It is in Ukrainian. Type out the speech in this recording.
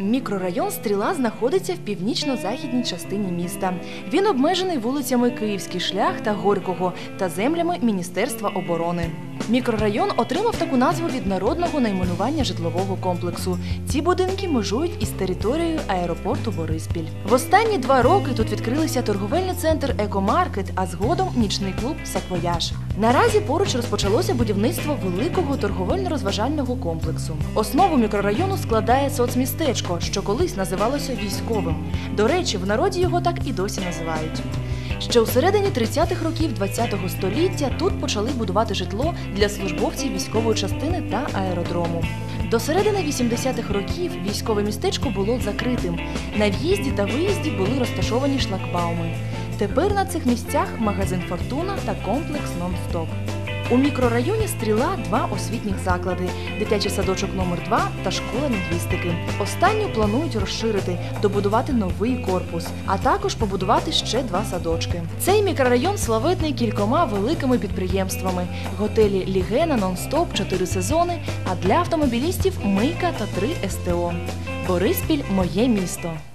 Мікрорайон Стріла знаходиться в північно-західній частині міста. Він обмежений вулицями Київський шлях та Горького та землями Міністерства оборони. Мікрорайон отримав таку назву від народного найменування житлового комплексу. Ці будинки межують із територією аеропорту Бориспіль. В останні два роки тут відкрилися торговельний центр Екомаркет, а згодом нічний клуб Саквояж. Наразі поруч розпочалося будівництво великого торговельно-розважального комплексу. Основу мікрорайону складає соцмістечко, що колись називалося військовим. До речі, в народі його так і досі називають. Ще у середині 30-х років ХХ століття тут почали будувати житло для службовців військової частини та аеродрому. До середини 80-х років військове містечко було закритим. На в'їзді та виїзді були розташовані шлагбауми. Тепер на цих місцях магазин Фортуна та комплекс Нон-Стоп. У мікрорайоні стріла два освітніх заклади: дитячий садочок номер 2 та школа лінгвістики. Останню планують розширити, добудувати новий корпус, а також побудувати ще два садочки. Цей мікрорайон славетний кількома великими підприємствами: готелі Лігена, Нон-Стоп, 4 сезони. А для автомобілістів Мийка та 3 СТО. Бориспіль моє місто.